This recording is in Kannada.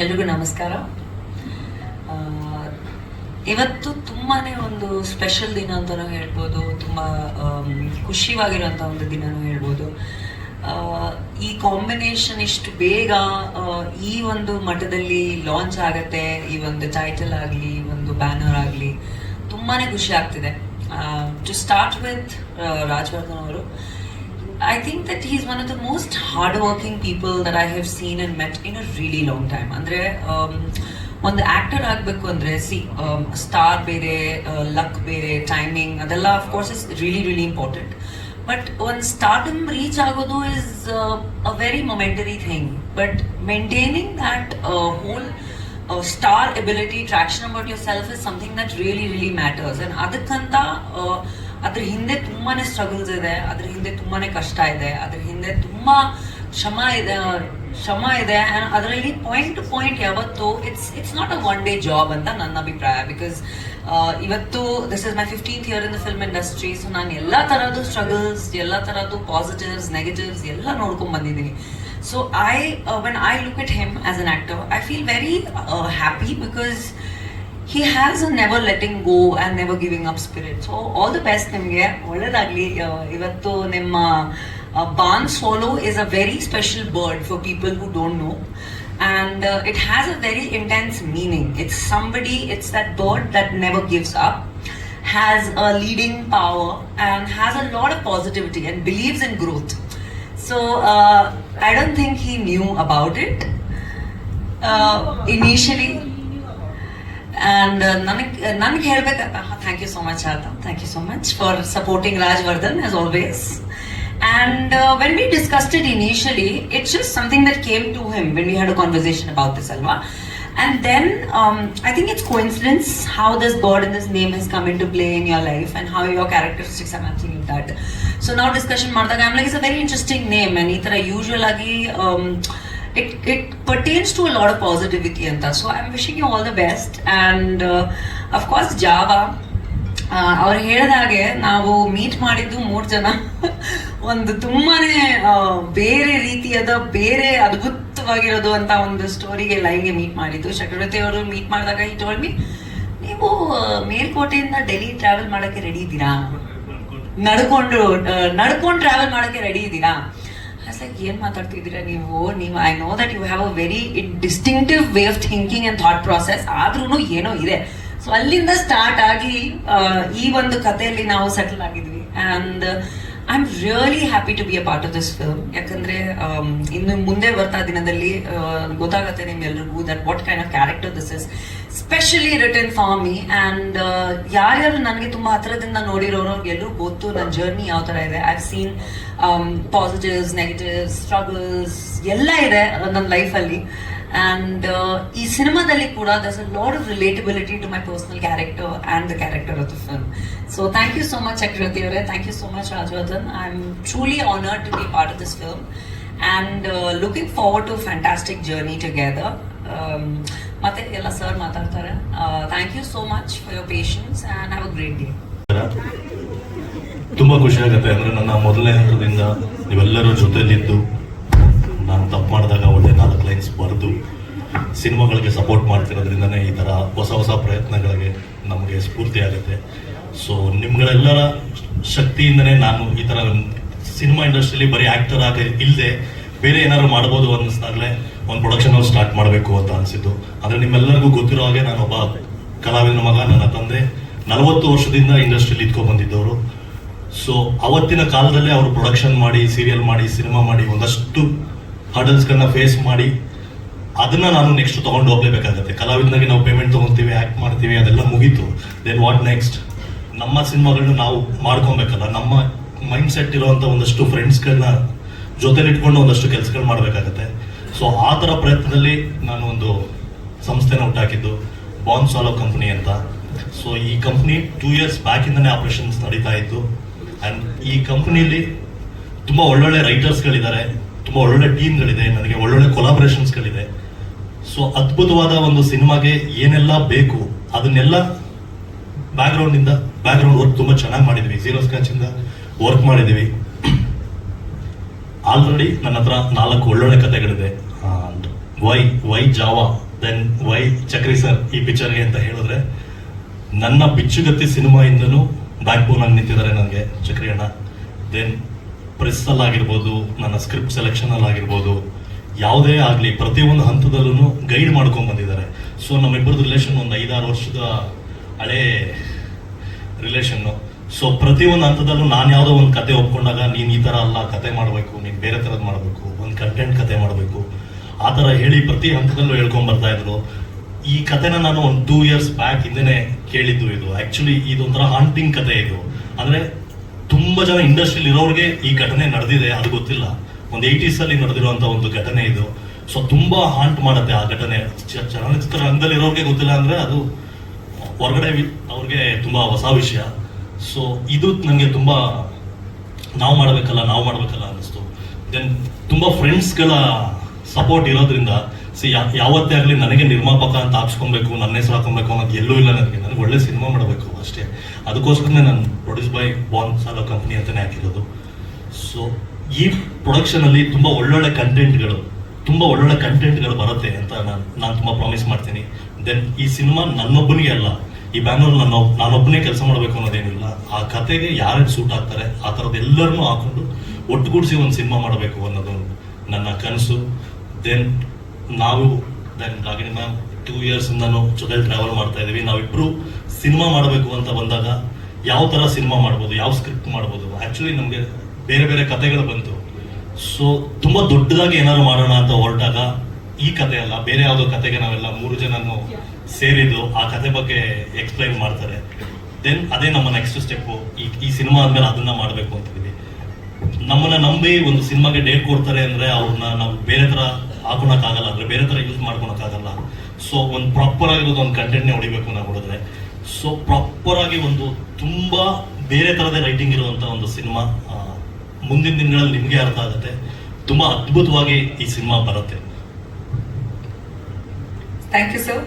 ಎಲ್ರಿಗೂ ನಮಸ್ಕಾರ. ಇವತ್ತು ತುಂಬಾನೇ ಒಂದು ಸ್ಪೆಷಲ್ ದಿನ ಅಂತಲೂ ಹೇಳ್ಬೋದು, ತುಂಬ ಖುಷಿವಾಗಿರುವಂಥ ಒಂದು ದಿನನೂ ಹೇಳ್ಬೋದು. ಈ ಕಾಂಬಿನೇಷನ್ ಇಷ್ಟು ಬೇಗ ಈ ಒಂದು ಮಠದಲ್ಲಿ ಲಾಂಚ್ ಆಗತ್ತೆ, ಈ ಒಂದು ಟೈಟಲ್ ಆಗಲಿ ಒಂದು ಬ್ಯಾನರ್ ಆಗಲಿ, ತುಂಬಾನೇ ಖುಷಿ ಆಗ್ತಿದೆ. ಟು ಸ್ಟಾರ್ಟ್ ವಿತ್ ರಾಜವರ್ಧನ್ ಅವರು I think that he's one of the most hardworking people that I have seen and met in a really long time. ಅಂದ್ರೆ um, ಒಂದು ಆಕ್ಟರ್ ಆಗಬೇಕು ಅಂದ್ರೆ ಸಿ ಸ್ಟಾರ್ ಬೇರೆ ಲಕ್ ಬೇರೆ ಟೈಮಿಂಗ್ ಅದೆಲ್ಲ of course is really really important but ಒಂದು ಸ್ಟಾರ್ಟಮ್ ರೀಚ್ ಆಗೋದು is a very momentary thing but maintaining that whole star ability traction about yourself is something that really really matters and ಅದಕ್ಕಂತ ಆ, ಅದ್ರ ಹಿಂದೆ ತುಂಬಾನೇ ಸ್ಟ್ರಗಲ್ಸ್ ಇದೆ, ಅದ್ರ ಹಿಂದೆ ತುಂಬಾನೇ ಕಷ್ಟ ಇದೆ, ಅದ್ರ ಹಿಂದೆ ತುಂಬಾ ಶ್ರಮ ಇದೆ ಶ್ರಮ ಇದೆ. ಅದರಲ್ಲಿ ಪಾಯಿಂಟ್ ಟು ಪಾಯಿಂಟ್ ಯಾವತ್ತು it's it's not a one day job ಅಂತ ನನ್ನ ಅಭಿಪ್ರಾಯ. ಬಿಕಾಸ್ ಇವತ್ತು this is my fifteenth year in the film industry so ನಾನು ಎಲ್ಲ ಥರದ್ದು ಸ್ಟ್ರಗಲ್ಸ್ ಎಲ್ಲ ಥರದ್ದು ಪಾಸಿಟಿವ್ಸ್ ನೆಗೆಟಿವ್ಸ್ ಎಲ್ಲ ನೋಡ್ಕೊಂಡು ಬಂದಿದ್ದೀನಿ. So I when I look at him as an actor I feel very happy because he has a never letting go and never giving up spirit so all the best ನಿಮಗೆ ಒಳ್ಳೇದಾಗ್ಲಿ ಆ, ಇವತ್ತು ನಿಮ್ಮ ಬಾನ್ solo is a very special bird for people who don't know and uh, it has a very intense meaning it's somebody it's that bird that never gives up has a leading power and has a lot of positivity and believes in growth so uh, i don't think he knew about it uh, initially and ನನಗೆ ನನಗೆ ಹೇಳ್ಬೇಕು ಥ್ಯಾಂಕ್ ಯು ಸೋ ಮಚ್ ಆತ thank you so much for supporting Rajavardhan as always And uh, when we discussed it initially, it's just something that came to him when we had a conversation about this, Alva. And then um, I think it's coincidence how this bird and this name has come into play in your life and how your characteristics are matching with that. So now discussion ಮಾಡಿದಾಗ I'm like, it's a very interesting name and ಈ ಥರ ಯೂಶುವಲ್ ಆಗಿ um, it, it pertains to a lot of positivity ಅಂತ so wishing you all you all the best and course ಜಾವಾ ಅವ್ರು ಹೇಳಿದಾಗೆ ನಾವು ಮೀಟ್ ಮಾಡಿದ್ದು ಮೂರು ಜನ. ಒಂದು ತುಂಬಾನೇ ಬೇರೆ ರೀತಿಯಾದ ಬೇರೆ ಅದ್ಭುತವಾಗಿರೋದು ಅಂತ ಒಂದು ಸ್ಟೋರಿಗೆ ಲೈನ್ಗೆ ಮೀಟ್ ಮಾಡಿದ್ದು. ಚಕ್ರವರ್ತಿ ಅವರು ಮೀಟ್ ಮಾಡಿದಾಗ ಈ ಟೋಲ್ಮಿ ನೀವು ಮೇಲ್ಕೋಟೆಯಿಂದ ಡೆಲ್ಲಿ ಟ್ರಾವೆಲ್ ಮಾಡೋಕ್ಕೆ ರೆಡಿ ಇದ್ದೀರಾ? ನಡ್ಕೊಂಡು. ನಡ್ಕೊಂಡು ಟ್ರಾವೆಲ್ ಮಾಡೋಕ್ಕೆ ರೆಡಿ ಇದ್ದೀರಾ? ಲೈಕ್ ಏನ್ ಮಾತಾಡ್ತಿದ್ದೀರಾ ನೀವು? ನೀವು I know that you have a very distinctive way of thinking and thought process ಆದ್ರೂ ಏನೋ ಇದೆ. ಸೊ ಅಲ್ಲಿಂದ ಸ್ಟಾರ್ಟ್ ಆಗಿ ಈ ಒಂದು ಕಥೆಯಲ್ಲಿ ನಾವು settle ಆಗಿದ್ವಿ. And I am really happy to be a part of this film ಯಾಕಂದ್ರೆ ಆಮ್, ಇನ್ನು ಮುಂದೆ ಬರ್ತಾ ದಿನದಲ್ಲಿ ಗೊತ್ತಾಗುತ್ತೆ ನಿಮ್ಗೆಲ್ರಿಗೂ that what kind of character this is specially written for me and ಯಾರ್ಯಾರು ನನಗೆ ತುಂಬಾ ಹತ್ರದಿಂದ ನೋಡಿರೋರು ಎಲ್ಲರೂ ಗೊತ್ತು ನನ್ನ ಜರ್ನಿ ಯಾವ ತರ ಇದೆ. I seen positives negatives struggles ಎಲ್ಲ ಇದೆ ನನ್ನ ಲೈಫಲ್ಲಿ ಅಂಡ್ ಈ ಸಿನಿಮಾದಲ್ಲಿ ಕೂಡ there's a lot of relatability to my personal character and the character of the film so thank you so much Chakravarthy ಅವರೇ. Thank you so much Rajavardhan I am truly honoured to be part of this film and looking forward to fantastic journey together ಮತ್ತೆ ಎಲ್ಲ ಸರ್ ಮಾತಾಡ್ತಾರೆ. Thank you so much for your patience and have a great day ತುಂಬಾ ಖುಷಿ ಆಗುತ್ತೆ. ಅಂದ್ರೆ ನನ್ನ ಮೊದಲನೇ ಹಂತದಿಂದ ನೀವೆಲ್ಲರೂ ಜೊತೆಲಿದ್ದು ನಾನು ತಪ್ಪು ಮಾಡಿದಾಗ ಒಳ್ಳೆ ಬರೆದು ಸಿನಿಮಾಗಳಿಗೆ ಸಪೋರ್ಟ್ ಮಾಡ್ತಿರೋದ್ರಿಂದನೇ ಈ ತರ ಹೊಸ ಹೊಸ ಪ್ರಯತ್ನಗಳಿಗೆ ನಮಗೆ ಸ್ಫೂರ್ತಿ ಆಗುತ್ತೆ. ಸೊ ನಿಮ್ಗಳೆಲ್ಲರ ಶಕ್ತಿಯಿಂದನೇ ನಾನು ಈ ತರ ಸಿನಿಮಾ ಇಂಡಸ್ಟ್ರಿಲಿ ಬರೀ ಆ್ಯಕ್ಟರ್ ಆಗಿ ಇಲ್ಲದೆ ಬೇರೆ ಏನಾದ್ರು ಮಾಡ್ಬೋದು ಅನ್ನಿಸ್ದಾಗಲೇ ಒಂದು ಪ್ರೊಡಕ್ಷನ್ ಸ್ಟಾರ್ಟ್ ಮಾಡಬೇಕು ಅಂತ ಅನಿಸಿದ್ದು. ಆದರೆ ನಿಮ್ಮೆಲ್ಲರಿಗೂ ಗೊತ್ತಿರೋ ಹಾಗೆ ನಾನು ಒಬ್ಬ ಕಲಾವಿದನ ಮಗ, ನನ್ನ ತಂದೆ. ನಲವತ್ತು ವರ್ಷದಿಂದ ಇಂಡಸ್ಟ್ರಿಲಿ ಇದ್ಕೊಂಡು ಬಂದಿದ್ದವರು. ಸೊ ಅವತ್ತಿನ ಕಾಲದಲ್ಲೇ ಅವರು ಪ್ರೊಡಕ್ಷನ್ ಮಾಡಿ ಸೀರಿಯಲ್ ಮಾಡಿ ಸಿನಿಮಾ ಮಾಡಿ ಒಂದಷ್ಟು ಹರ್ಡಲ್ಸ್ಗಳನ್ನ ಫೇಸ್ ಮಾಡಿ ಅದನ್ನ ನಾನು ನೆಕ್ಸ್ಟ್ ತಗೊಂಡು ಹೋಗ್ಲೇಬೇಕಾಗತ್ತೆ. ಕಲಾವಿದನಾಗಿ ನಾವು ಪೇಮೆಂಟ್ ತಗೊಂತೀವಿ ಆಕ್ಟ್ ಮಾಡ್ತೀವಿ, ಅದೆಲ್ಲ ಮುಗೀತು. ದೆನ್ ವಾಟ್ ನೆಕ್ಸ್ಟ್ ನಮ್ಮ ಸಿನಿಮಾಗಳನ್ನ ನಾವು ಮಾಡ್ಕೊಬೇಕಲ್ಲ. ನಮ್ಮ ಮೈಂಡ್ ಸೆಟ್ ಇರುವಂತ ಒಂದಷ್ಟು ಫ್ರೆಂಡ್ಸ್ಗಳನ್ನ ಜೊತೆಲಿ ಇಟ್ಕೊಂಡು ಒಂದಷ್ಟು ಕೆಲಸಗಳು ಮಾಡಬೇಕಾಗತ್ತೆ. ಸೊ ಆ ಥರ ಪ್ರಯತ್ನದಲ್ಲಿ ನಾನು ಒಂದು ಸಂಸ್ಥೆನ ಹುಟ್ಟಾಕಿದ್ದು ಬಾನ್ ಸಾಲೋ ಕಂಪ್ನಿ ಅಂತ. ಸೊ ಈ ಕಂಪ್ನಿ ಟೂ ಇಯರ್ಸ್ ಬ್ಯಾಕ್ ಇಂದನೇ ಆಪರೇಷನ್ಸ್ ನಡೀತಾ ಇತ್ತು. ಅಂಡ್ ಈ ಕಂಪ್ನಿಯಲ್ಲಿ ತುಂಬಾ ಒಳ್ಳೊಳ್ಳೆ ರೈಟರ್ಸ್ಗಳಿದ್ದಾರೆ ತುಂಬಾ ಒಳ್ಳೊಳ್ಳೆ ಟೀಮ್ಗಳಿದೆ, ನನಗೆ ಒಳ್ಳೊಳ್ಳೆ ಕೊಲಾಬ್ರೇಷನ್ಸ್ಗಳಿದೆ ಸೊ ಅದ್ಭುತವಾದ ಒಂದು ಸಿನಿಮಾಗೆ ಏನೆಲ್ಲ ಬೇಕು, ಅದನ್ನೆಲ್ಲ ಬ್ಯಾಕ್ಗ್ರೌಂಡಿಂದ ಬ್ಯಾಕ್ಗ್ರೌಂಡ್ ವರ್ಕ್ ತುಂಬ ಚೆನ್ನಾಗಿ ಮಾಡಿದ್ವಿ. ಜೀರೋ ಸ್ಕ್ರಾಚಿಂದ ವರ್ಕ್ ಮಾಡಿದ್ದೀವಿ ಆಲ್ರೆಡಿ ನನ್ನ ಹತ್ರ ನಾಲ್ಕು ಒಳ್ಳೊಳ್ಳೆ ಕತೆಗಳಿದೆ ವೈ ವೈ ಜಾವಾ ದೆನ್ ವೈ ಚಕ್ರಿ ಸರ್ ಈ ಪಿಕ್ಚರ್ಗೆ ಅಂತ ಹೇಳಿದ್ರೆ, ನನ್ನ ಬಿಚ್ಚುಗತ್ತಿ ಸಿನಿಮಾಯಿಂದನೂ ಬ್ಯಾಕ್ ಬೋನ್ ಆಗಿ ನಿಂತಿದ್ದಾರೆ ನನಗೆ ಚಕ್ರಿ ಅಣ್ಣ. ದೆನ್ ಪ್ರೆಸ್ ಆಗಿರ್ಬೋದು, ನನ್ನ ಸ್ಕ್ರಿಪ್ಟ್ ಸೆಲೆಕ್ಷನಲ್ಲಾಗಿರ್ಬೋದು ಯಾವುದೇ ಆಗಲಿ ಪ್ರತಿಯೊಂದು ಹಂತದಲ್ಲೂ ಗೈಡ್ ಮಾಡ್ಕೊಂಡ್ ಬಂದಿದ್ದಾರೆ. ಸೊ ನಮ್ಮಿಬ್ಬರದ್ದು ರಿಲೇಷನ್ ಒಂದು ಐದಾರು ವರ್ಷದ ಹಳೇ ರಿಲೇಷನ್ನು ಸೊ ಪ್ರತಿಯೊಂದು ಹಂತದಲ್ಲೂ ನಾನು ಯಾವುದೋ ಒಂದು ಕತೆ ಒಪ್ಕೊಂಡಾಗ ನೀನು ಈ ಥರ ಅಲ್ಲ, ಕತೆ ಮಾಡಬೇಕು, ನೀನು ಬೇರೆ ಥರದ್ದು ಮಾಡಬೇಕು, ಒಂದು ಕಂಟೆಂಟ್ ಕತೆ ಮಾಡಬೇಕು. ಆ ಥರ ಹೇಳಿ ಪ್ರತಿ ಹಂತದಲ್ಲೂ ಹೇಳ್ಕೊಂಡ್ ಬರ್ತಾ ಇದ್ರು ಈ ಕತೆನ ನಾನು ಒಂದು ಟೂ ಇಯರ್ಸ್ ಬ್ಯಾಕ್ ಹಿಂದೆನೆ ಕೇಳಿದ್ದು ಇದು. ಆ್ಯಕ್ಚುಲಿ ಇದೊಂಥರ ಹಾಂಟಿಂಗ್ ಕತೆ ಇದು. ಅಂದ್ರೆ ತುಂಬಾ ಜನ ಇಂಡಸ್ಟ್ರಿಯಲ್ಲಿ ಇರೋರಿಗೆ ಈ ಘಟನೆ ನಡೆದಿದೆ ಅದು ಗೊತ್ತಿಲ್ಲ. ಒಂದು ಏಯ್ಟೀಸ್ ಅಲ್ಲಿ ನಡೆದಿರುವಂತ ಒಂದು ಘಟನೆ ಇದು. ಸೊ ತುಂಬಾ ಹಾಂಟ್ ಮಾಡುತ್ತೆ ಆ ಘಟನೆ. ಚಲನಚಿತ್ರ ರಂಗದಲ್ಲಿ ಇರೋರಿಗೆ ಗೊತ್ತಿಲ್ಲ ಅಂದ್ರೆ ಅದು ಹೊರಗಡೆ ಅವ್ರಿಗೆ ತುಂಬಾ ಹೊಸ ವಿಷಯ. ಸೊ ಇದು ನನಗೆ ತುಂಬಾ ನಾವು ಮಾಡಬೇಕಲ್ಲ ನಾವು ಮಾಡಬೇಕಲ್ಲ ಅನ್ನಿಸ್ತು. ದೆನ್ ತುಂಬಾ ಫ್ರೆಂಡ್ಸ್ಗಳ ಸಪೋರ್ಟ್ ಇರೋದ್ರಿಂದ ಸಿ ಯಾವತ್ತೇ ಆಗಲಿ ನನಗೆ ನಿರ್ಮಾಪಕ ಅಂತ ಹಾಕ್ಸ್ಕೊಬೇಕು ನನ್ನ ಹೆಸರು ಹಾಕೊಬೇಕು ಅನ್ನೋದು ಎಲ್ಲೂ ಇಲ್ಲ ನನಗೆ. ನನಗೆ ಒಳ್ಳೆ ಸಿನಿಮಾ ಮಾಡಬೇಕು ಅಷ್ಟೇ. ಅದಕ್ಕೋಸ್ಕರನೇ ನಾನು ಪ್ರೊಡ್ಯೂಸ್ ಬೈ ಬಾನ್ ಸಾಲೋ ಕಂಪ್ನಿ ಅಂತಲೇ ಹಾಕಿರೋದು. ಸೊ ಈ ಪ್ರೊಡಕ್ಷನಲ್ಲಿ ತುಂಬಾ ಒಳ್ಳೊಳ್ಳೆ ಕಂಟೆಂಟ್ಗಳು ತುಂಬ ಒಳ್ಳೊಳ್ಳೆ ಕಂಟೆಂಟ್ಗಳು ಬರುತ್ತೆ ಅಂತ ನಾನು ನಾನು ತುಂಬ ಪ್ರಾಮಿಸ್ ಮಾಡ್ತೀನಿ. ದೆನ್ ಈ ಸಿನಿಮಾ ನನ್ನೊಬ್ಬನಿಗೆ ಅಲ್ಲ, ಈ ಬ್ಯಾನರ್ ನನ್ನ ನಾನೊಬ್ಬನೇ ಕೆಲಸ ಮಾಡಬೇಕು ಅನ್ನೋದೇನಿಲ್ಲ. ಆ ಕತೆಗೆ ಯಾರು ಸೂಟ್ ಆಗ್ತಾರೆ, ಆ ಥರದ್ದು ಎಲ್ಲರನ್ನೂ ಹಾಕೊಂಡು ಒಟ್ಟುಗೂಡಿಸಿ ಒಂದು ಸಿನಿಮಾ ಮಾಡಬೇಕು ಅನ್ನೋದು ನನ್ನ ಕನಸು. ದೆನ್ ನಾವು then Ragini ma'am two years ಇಂದನೂ ಜೊತೆಲಿ ಟ್ರಾವೆಲ್ ಮಾಡ್ತಾ ಇದೀವಿ ನಾವಿಬ್ರು ಸಿನಿಮಾ ಮಾಡಬೇಕು ಅಂತ ಬಂದಾಗ ಯಾವ ತರ ಸಿನಿಮಾ ಮಾಡ್ಬೋದು, ಯಾವ ಸ್ಕ್ರಿಪ್ಟ್ ಮಾಡ್ಬೋದು? ಆ್ಯಕ್ಚುಲಿ ನಮಗೆ ಬೇರೆ ಬೇರೆ ಕತೆಗಳು ಬಂತು. ಸೊ ತುಂಬಾ ದೊಡ್ಡದಾಗಿ ಏನಾದ್ರು ಮಾಡೋಣ ಅಂತ ಹೊರಟಾಗ ಈ ಕತೆ ಅಲ್ಲ, ಬೇರೆ ಯಾವುದೋ ಕತೆಗೆ ನಾವೆಲ್ಲ ಮೂರು ಜನನು ಸೇರಿದ್ದು ಆ ಕತೆ ಬಗ್ಗೆ ಎಕ್ಸ್ಪ್ಲೈನ್ ಮಾಡ್ತಾರೆ. ದೆನ್ ಅದೇ ನಮ್ಮ ನೆಕ್ಸ್ಟ್ ಸ್ಟೆಪ್ ಈ ಈ ಸಿನಿಮಾ ಆದಮೇಲೆ ಅದನ್ನ ಮಾಡಬೇಕು ಅಂತಿದೀವಿ ನಮ್ಮನ್ನ ನಂಬಿ ಒಂದು ಸಿನಿಮಾಗೆ ಡೇಟ್ ಕೊಡ್ತಾರೆ ಅಂದ್ರೆ ಅವ್ರನ್ನ ನಾವು ಬೇರೆ ತರ ಹಾಕೊಳಕ್ಕಾಗಲ್ಲ, ಅಂದ್ರೆ ಬೇರೆ ತರ ಯೂಸ್ ಮಾಡ್ಕೊಳಕ್ಕಾಗಲ್ಲ. ಸೊ ಒಂದು ಪ್ರಾಪರ್ ಆಗಿರೋದು ಒಂದು ಕಂಟೆಂಟ್ನೇ ಹೊಡಿಬೇಕು ನಾವು ಹೊಡೆದ್ರೆ ಸೊ ಪ್ರಾಪರ್ ಆಗಿ ಒಂದು ತುಂಬಾ ಬೇರೆ ಥರದ ರೈಟಿಂಗ್ ಇರುವಂತ ಒಂದು ಸಿನಿಮಾ ಮುಂದಿನ ದಿನಗಳಲ್ಲಿ ನಿಮ್ಗೆ ಅರ್ಥ ಆಗುತ್ತೆ. ತುಂಬಾ ಅದ್ಭುತವಾಗಿ ಈ ಸಿನಿಮಾ ಬರುತ್ತೆ. Thank you sir